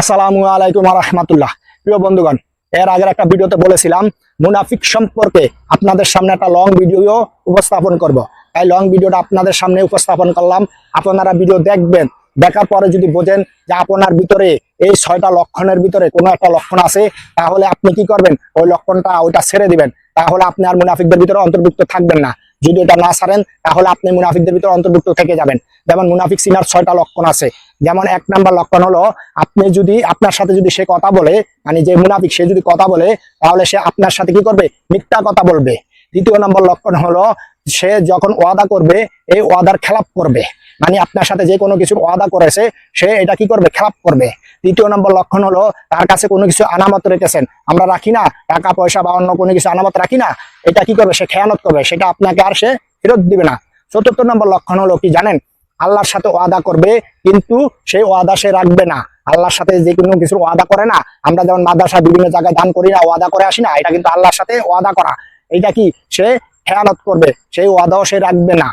আসসালামু আলাইকুম রহমতুল্লাহ। প্রিয় বন্ধুগণ, এর আগের একটা ভিডিওতে বলেছিলাম, মুনাফিক সম্পর্কে আপনাদের সামনে একটা লং ভিডিও উপস্থাপন করব। তাই লং ভিডিওটা আপনাদের সামনে উপস্থাপন করলাম। আপনারা ভিডিও দেখবেন, দেখার পরে যদি বোঝেন যে আপনার ভিতরে এই ছয়টা লক্ষণের ভিতরে কোনো একটা লক্ষণ আছে, তাহলে আপনি কি করবেন? ওই লক্ষণটা ওইটা ছেড়ে দিবেন। তাহলে আপনি আর মুনাফিকদের ভিতরে অন্তর্ভুক্ত থাকবেন না। যদি এটা না ছাড়েন তাহলে আপনি মুনাফিকদের ভিতরে অন্তর্ভুক্ত থেকে যাবেন। যেমন মুনাফিক সিনার ছয়টা লক্ষণ আছে। যেমন এক নাম্বার লক্ষণ হলো, আপনি যদি আপনার সাথে যদি সে কথা বলে মানে যে মুনাফিক, সে যদি কথা বলে, তাহলে সে আপনার সাথে কি করবে? মিথ্যা কথা বলবে। দ্বিতীয় নম্বর লক্ষণ হলো, সে যখন ওয়াদা করবে, এই ওয়াদার খেলাপ করবে। মানে আপনার সাথে যে কোনো কিছুর ওয়াদা করেছে, সে এটা কি করবে? খেলাপ করবে। তৃতীয় নম্বর লক্ষণ হলো তার কাছে কোনো কিছু আনামত রেখেছেন? আমরা রাখি না, টাকা, পয়সা বা অন্য কোনো কিছু আনামত রাখি না। এটা কি করবে? সে খেয়ানত করবে, সেটা আপনাকে আর সে ফেরত দিবে না। চতুর্থ নম্বর লক্ষণ হলো কি জানেন? আল্লাহর সাথে ওয়াদা করবে, কিন্তু সেই ওয়াদা সে রাখবে না। আল্লাহর সাথে যে কোনো কিছু ওয়াদা করে না। আমরা যেমন মাদ্রাসা বিভিন্ন জায়গায় দান করি না, ওয়াদা করে আসি না, এটা কিন্তু আল্লাহর সাথে ওয়াদা করা। এটা কি? সে খেয়ানত করবে, সেই ওয়াদাও সে রাখবে না।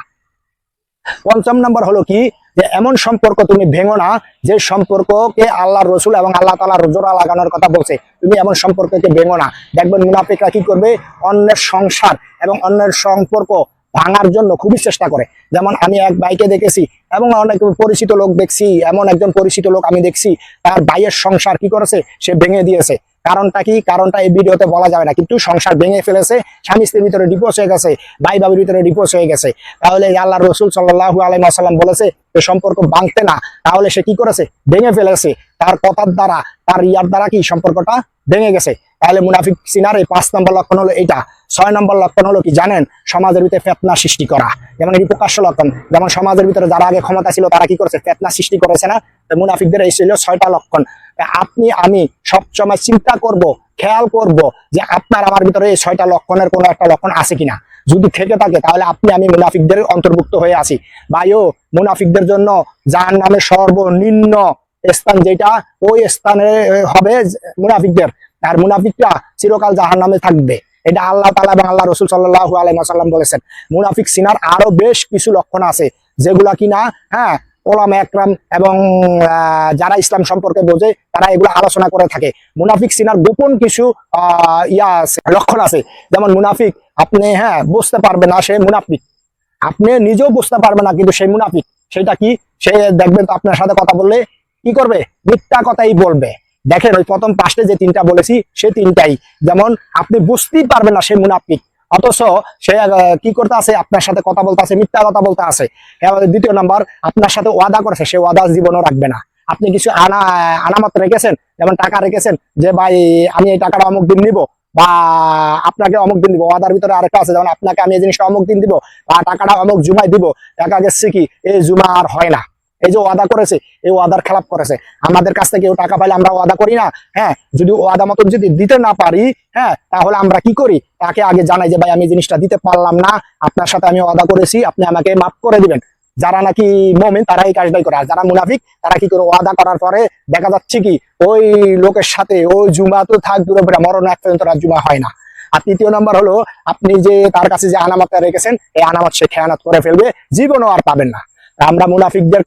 পঞ্চম নম্বর হলো কি? যে এমন সম্পর্ক তুমি ভেঙো না, যে সম্পর্ককে আল্লাহ রসুল এবং আল্লাহ তালা রোজোরা লাগানোর কথা বলছে। তুমি এমন সম্পর্ককে ভেঙো না। দেখবেন মুনাফিকরা কি করবে? অন্যের সংসার এবং অন্যের সম্পর্ক ভাঙার জন্য খুবই চেষ্টা করে। যেমন আমি এক ভাইকে দেখেছি এবং অনেক পরিচিত লোক দেখছি, এমন একজন পরিচিত লোক আমি দেখছি, তার ভাইয়ের সংসার কি করেছে? সে ভেঙে দিয়েছে। কারণটা কি? কারণটা এই ভিডিওতে বলা যাবে না। কিন্তু সংসার ভেঙে ফেলেছে, স্বামী স্ত্রীর ভিতরে ডিপোজ হয়ে গেছে, ভাই বাবির ভিতরে ডিপোজ হয়ে গেছে। তাহলে আল্লাহ রসুল সাল্লাহ আলাইসাল্লাম বলেছে যে সম্পর্ক ভাঙতে না। তাহলে সে কি করেছে? ভেঙে ফেলেছে। তার কথার দ্বারা, তার ইয়ার দ্বারা কি সম্পর্কটা ভেঙে গেছে? তাহলে মুনাফিক সিনার এই পাঁচ নম্বর লক্ষণ হলো এটা ছয় নম্বর লক্ষণ হলো কি জানেন? সমাজের ভিতরে ফেতনা সৃষ্টি করা। যেমন এটি প্রকাশ্য লক্ষণ। যেমন সমাজের ভিতরে যারা আগে ক্ষমতা ছিল, তারা কি করেছে? ফেতনা সৃষ্টি করেছে না? মুনাফিকদের এই ছিল ছয়টা লক্ষণ। আপনি, আমি সবসময় চিন্তা করব, খেয়াল করব যে আপনার আমার ভিতরে এই ছয়টা লক্ষণের কোনো একটা লক্ষণ আছে কিনা। যদি থেকে থাকে, তাহলে আপনি, আমি মুনাফিকদের অন্তর্ভুক্ত হয়ে আছি। ভাইও, মুনাফিকদের জন্য যার নামে সর্বনিম্ন স্থান যেটা, ওই স্থানে হবে মুনাফিকদের। আর মুনাফিকরা চিরকাল জাহার নামে থাকবে। এটা আল্লাহ তালা এবং আল্লাহ রসুল সাল্লাহ আলাইসাল্লাম বলেছেন। মুনাফিক সিনার আরও বেশ কিছু লক্ষণ আছে, যেগুলা কিনা হ্যাঁ ওলাম একরাম এবং যারা ইসলাম সম্পর্কে বোঝে, তারা এগুলো আলোচনা করে থাকে। মুনাফিক সিনার গোপন কিছু ইয়া আছে, লক্ষণ আছে। যেমন মুনাফিক, আপনি হ্যাঁ বুঝতে পারবে না সে মুনাফিক। আপনি নিজেও বুঝতে পারবে না কিন্তু সেই মুনাফিক। সেটা কি? সে দেখবেন তো আপনার সাথে কথা বললে কি করবে? মিথ্যা কথাই বলবে। দেখেন ওই প্রথম পাঁচটে যে তিনটা বলেছি, সে তিনটাই। যেমন, আপনি বুঝতেই পারবেন না সে মুনাফিক। অথচ সে কি করতে আছে? আপনার সাথে কথা বলতে আছে, মিথ্যা কথা বলতে আছে। দ্বিতীয় নাম্বার, আপনার সাথে ওয়াদা করেছে, সে ওয়াদা জীবনও রাখবে না। আপনি কিছু আনা, আনামত রেখেছেন? যেমন টাকা রেখেছেন যে, ভাই, আমি এই টাকাটা অমুক দিন নিব বা আপনাকে অমুক দিন দিব ওয়াদার ভিতরে আরেকটা আছে, যেমন আপনাকে আমি এই জিনিসটা অমুক দিন দিব বা টাকাটা অমুক জুমাই দিব। টাকা গেছে কি, এই জুমা আর হয় না। এই যে ওয়াদা করেছে, এই ওয়াদার খেলাপ করেছে। আমাদের কাছ থেকে টাকা পাইলে আমরা ওয়াদা করি না হ্যাঁ? যদি ওয়াদা মতন যদি দিতে না পারি হ্যাঁ? তাহলে আমরা কি করি? তাকে আগে জানাই যে, ভাই, আমি জিনিসটা দিতে পারলাম না। আপনার সাথে আমি ওয়াদা করেছি, আপনি আমাকে মাফ করে দিবেন। যারা নাকি মমিন, তারা এই কাজটাই করে। আর যারা মুনাফিক, তারা কি করে? ওয়াদা করার পরে দেখা যাচ্ছে কি, ওই লোকের সাথে, ওই জুমা তো থাক, দূরে বেড়া, মরণ এক পর্যন্ত জুমা হয় না। আর তৃতীয় নম্বর হলো, আপনি যে তার কাছে যে আনামতটা রেখেছেন, এই আনামত সে খেয়ানত করে ফেলবে, জীবনও আর পাবেন না। আমরা মুনাফিকদের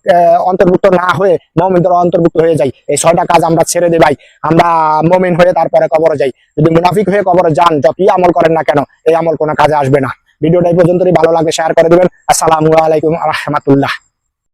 অন্তর্ভুক্ত না হয়ে মমিনদের অন্তর্ভুক্ত হয়ে যাই। এই ছয়টা কাজ আমরা ছেড়ে দিই ভাই। আমরা মমিন হয়ে তারপরে কবরে যাই। যদি মুনাফিক হয়ে কবরে যান, যতই আমল করেন না কেন, এই আমল কোনো কাজে আসবে না। ভিডিওটা এই পর্যন্তই। ভালো লাগে শেয়ার করে দেবেন। আসসালামু আলাইকুম রহমতুল্লাহ।